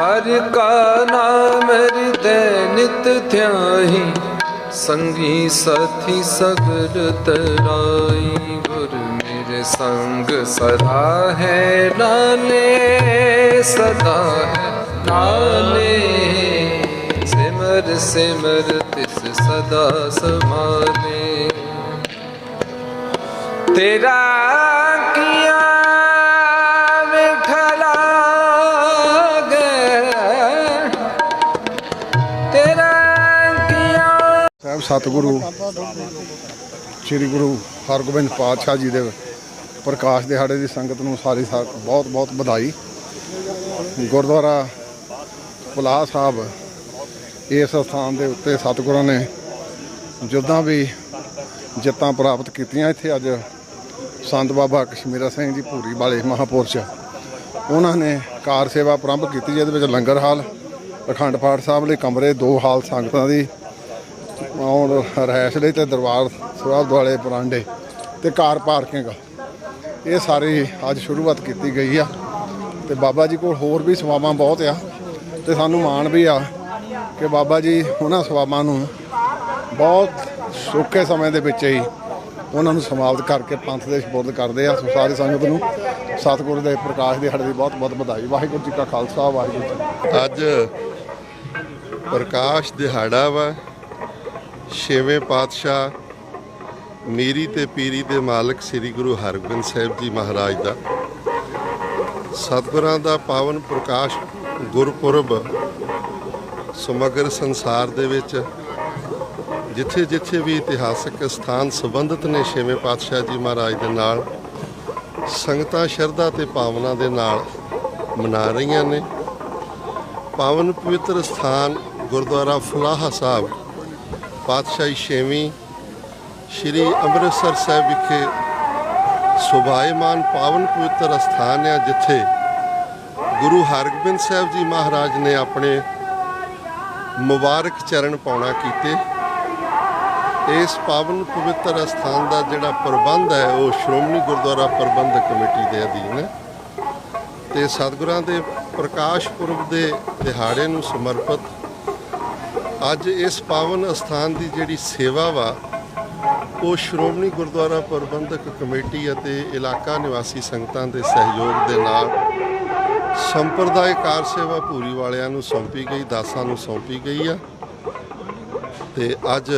हर का नाम हृदय नित ध्याही, संगी सथी सगर तराई। गुर मेरे संग सदा है, नाले सदा है लाले सिमर सिमर, तिस सदा समाने तेरा ਸਤਿਗੁਰੂ, ਸ੍ਰੀ ਗੁਰੂ ਹਰਗੋਬਿੰਦ ਪਾਤਸ਼ਾਹ ਜੀ ਦੇ ਪ੍ਰਕਾਸ਼ ਦਿਹਾੜੇ ਦੀ ਸੰਗਤ ਨੂੰ ਸਾਰੀ ਸਾ, ਬਹੁਤ ਬਹੁਤ ਵਧਾਈ। ਗੁਰਦੁਆਰਾ ਪੁਲਾਹ ਸਾਹਿਬ ਇਸ ਸਥਾਨ ਦੇ ਉੱਤੇ ਸਤਿਗੁਰਾਂ ਨੇ ਜਿੱਦਾਂ ਵੀ ਜਿੱਤਾਂ ਪ੍ਰਾਪਤ ਕੀਤੀਆਂ ਇੱਥੇ ਅੱਜ ਸੰਤ ਬਾਬਾ ਕਸ਼ਮੀਰਾ ਸਿੰਘ ਜੀ ਭੂਰੀ ਵਾਲੇ ਮਹਾਪੁਰਸ਼। ਉਹਨਾਂ ਨੇ ਕਾਰ ਸੇਵਾ ਪ੍ਰਾਰੰਭ ਕੀਤੀ, ਜਿਹਦੇ ਵਿੱਚ ਲੰਗਰ ਹਾਲ, ਅਖੰਡ ਪਾਠ ਸਾਹਿਬ ਲਈ ਕਮਰੇ, ਦੋ ਹਾਲ ਸੰਗਤਾਂ ਦੀ ਔਰ ਰਹਿਸ਼ ਲਈ ਤੇ ਦਰਬਾਰ ਸਾਹਿਬ ਦੁਆਲੇ ਬਰਾਂਡੇ ਤੇ ਕਾਰ ਪਾਰਕਿੰਗ। ਇਹ ਸਾਰੀ ਅੱਜ ਸ਼ੁਰੂਆਤ ਕੀਤੀ ਗਈ ਆ ਤੇ ਬਾਬਾ ਜੀ ਕੋਲ ਹੋਰ ਵੀ ਸੇਵਾਵਾਂ ਬਹੁਤ ਆ ਤੇ ਸਾਨੂੰ ਮਾਣ ਵੀ ਆ ਕਿ ਬਾਬਾ ਜੀ ਉਹਨਾਂ ਸੇਵਾਵਾਂ ਨੂੰ ਬਹੁਤ ਸੌਖੇ ਸਮੇਂ ਦੇ ਵਿੱਚ ਹੀ ਉਹਨਾਂ ਨੂੰ ਸਮਾਪਤ ਕਰਕੇ ਪੰਥ ਦੇ ਸਪੁਰਦ ਕਰਦੇ ਆ। ਸੋ ਸਾਰੀ ਸੰਗਤ ਨੂੰ ਸਤਿਗੁਰੂ ਦੇ ਪ੍ਰਕਾਸ਼ ਦਿਹਾੜੇ ਦੀ ਬਹੁਤ ਬਹੁਤ ਵਧਾਈ। ਵਾਹਿਗੁਰੂ ਜੀ ਕਾ ਖਾਲਸਾ, ਵਾਹਿਗੁਰੂ ਜੀ ਅੱਜ ਪ੍ਰਕਾਸ਼ ਦਿਹਾੜਾ ਵਾ। ਛੇਵੇਂ ਪਾਤਸ਼ਾਹ ਮੀਰੀ ਤੇ ਪੀਰੀ ਦੇ ਮਾਲਕ ਸ੍ਰੀ ਗੁਰੂ ਹਰਗੋਬਿੰਦ ਸਾਹਿਬ ਜੀ ਮਹਾਰਾਜ ਦਾ। ਸਤਿਗੁਰਾਂ ਦਾ ਪਾਵਨ ਪ੍ਰਕਾਸ਼ ਗੁਰਪੁਰਬ ਸਮਗਰ ਸੰਸਾਰ ਦੇ ਵਿੱਚ ਜਿੱਥੇ ਜਿੱਥੇ ਵੀ ਇਤਿਹਾਸਕ ਸਥਾਨ ਸੰਬੰਧਿਤ ਨੇ ਛੇਵੇਂ ਪਾਤਸ਼ਾਹ ਜੀ ਮਹਾਰਾਜ ਦੇ ਨਾਲ, ਸੰਗਤਾਂ ਸ਼ਰਧਾ ਤੇ ਭਾਵਨਾ ਦੇ ਨਾਲ ਮਨਾ ਰਹੀਆਂ ਨੇ। ਪਾਵਨ ਪਵਿੱਤਰ ਸਥਾਨ ਗੁਰਦੁਆਰਾ ਫੁਲਾਹਾ ਸਾਹਿਬ ਪਾਤਸ਼ਾਹੀ ਛੇਵੀਂ ਸ਼੍ਰੀ ਅੰਮ੍ਰਿਤਸਰ ਸਾਹਿਬ ਵਿਖੇ ਸੁਭਾਇਮਾਨ ਪਾਵਨ ਪਵਿੱਤਰ ਅਸਥਾਨ ਹੈ ਜਿੱਥੇ ਗੁਰੂ ਹਰਗੋਬਿੰਦ ਸਾਹਿਬ ਜੀ ਮਹਾਰਾਜ ਨੇ ਆਪਣੇ ਮੁਬਾਰਕ ਚਰਨ ਪਾਉਣਾ ਕੀਤੇ। ਇਸ ਪਾਵਨ ਪਵਿੱਤਰ ਅਸਥਾਨ ਦਾ ਜਿਹੜਾ ਪ੍ਰਬੰਧ ਹੈ, ਉਹ ਸ਼੍ਰੋਮਣੀ ਗੁਰਦੁਆਰਾ ਪ੍ਰਬੰਧਕ ਕਮੇਟੀ ਦੇ ਅਧੀਨ ਹੈ ਤੇ ਸਤਿਗੁਰਾਂ ਦੇ ਪ੍ਰਕਾਸ਼ ਪੁਰਬ ਦੇ ਦਿਹਾੜੇ ਨੂੰ ਸਮਰਪਿਤ ਅੱਜ ਇਸ ਪਾਵਨ ਅਸਥਾਨ ਦੀ ਜਿਹੜੀ ਸੇਵਾ ਵਾ, ਉਹ ਸ਼੍ਰੋਮਣੀ ਗੁਰਦੁਆਰਾ ਪ੍ਰਬੰਧਕ ਕਮੇਟੀ ਅਤੇ ਇਲਾਕਾ ਨਿਵਾਸੀ ਸੰਗਤਾਂ ਦੇ ਸਹਿਯੋਗ ਦੇ ਨਾਲ ਸੰਪਰਦਾਇ ਕਾਰ ਸੇਵਾ ਪੂਰੀ ਵਾਲਿਆਂ ਨੂੰ ਸੌਂਪੀ ਗਈ, ਦਾਸਾਂ ਨੂੰ ਸੌਂਪੀ ਗਈ ਆ। ਤੇ ਅੱਜ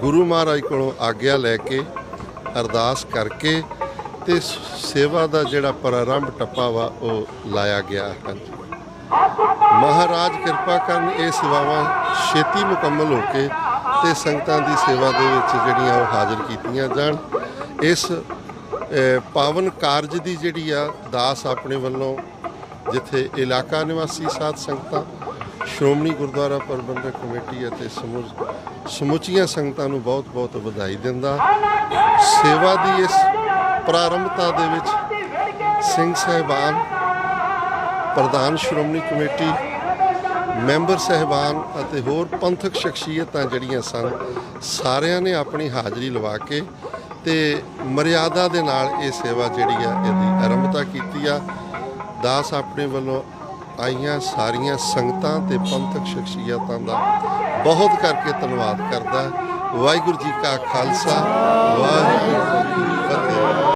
ਗੁਰੂ ਮਹਾਰਾਜ ਕੋਲੋਂ ਆਗਿਆ ਲੈ ਕੇ, ਅਰਦਾਸ ਕਰਕੇ ਤੇ ਸੇਵਾ ਦਾ ਜਿਹੜਾ ਪ੍ਰਾਰੰਭ ਟੱਪਾ ਵਾ, ਉਹ ਲਾਇਆ ਗਿਆ ਹੈ। ਮਹਾਰਾਜ ਕਿਰਪਾ ਕਰਨ ਇਹ ਸੇਵਾਵਾਂ ਛੇਤੀ ਮੁਕੰਮਲ ਹੋ ਕੇ ਤੇ ਸੰਗਤਾਂ ਦੀ ਸੇਵਾ ਦੇ ਵਿੱਚ ਜਿਹੜੀਆਂ ਉਹ ਹਾਜ਼ਰ ਕੀਤੀਆਂ ਜਾਣ। ਇਸ ਪਾਵਨ ਕਾਰਜ ਦੀ ਜਿਹੜੀ ਆ ਦਾਸ ਆਪਣੇ ਵੱਲੋਂ ਜਿੱਥੇ ਇਲਾਕਾ ਨਿਵਾਸੀ ਸਾਧ ਸੰਗਤਾਂ, ਸ਼੍ਰੋਮਣੀ ਗੁਰਦੁਆਰਾ ਪ੍ਰਬੰਧਕ ਕਮੇਟੀ ਅਤੇ ਸਮੂਹ ਸਮੁੱਚੀਆਂ ਸੰਗਤਾਂ ਨੂੰ ਬਹੁਤ-ਬਹੁਤ ਵਧਾਈ ਦਿੰਦਾ। ਸੇਵਾ ਦੀ ਇਸ ਪ੍ਰਾਰੰਭਤਾ ਦੇ ਵਿੱਚ ਸਿੰਘ ਸਹਿਬਾਨ ਪ੍ਰਧਾਨ ਸ਼੍ਰੋਮਣੀ ਕਮੇਟੀ, ਮੈਂਬਰ ਸਹਿਬਾਨ ਅਤੇ ਹੋਰ ਪੰਥਕ ਸ਼ਖਸੀਅਤਾਂ ਜਿਹੜੀਆਂ ਸਨ, ਸਾਰਿਆਂ ਨੇ ਆਪਣੀ ਹਾਜ਼ਰੀ ਲਵਾ ਕੇ ਤੇ ਮਰਿਆਦਾ ਦੇ ਨਾਲ ਇਹ ਸੇਵਾ ਜਿਹੜੀ ਆ, ਇਹਦੀ ਆਰੰਭਤਾ ਕੀਤੀ ਆ। ਦਾਸ ਆਪਣੇ ਵੱਲੋਂ ਆਈਆਂ ਸਾਰੀਆਂ ਸੰਗਤਾਂ ਤੇ ਪੰਥਕ ਸ਼ਖਸੀਅਤਾਂ ਦਾ ਬਹੁਤ ਕਰਕੇ ਧੰਨਵਾਦ ਕਰਦਾ। ਵਾਹਿਗੁਰੂ ਜੀ ਕਾ ਖਾਲਸਾ, ਵਾਹਿਗੁਰੂ ਜੀ ਕੀ ਫਤਿਹ।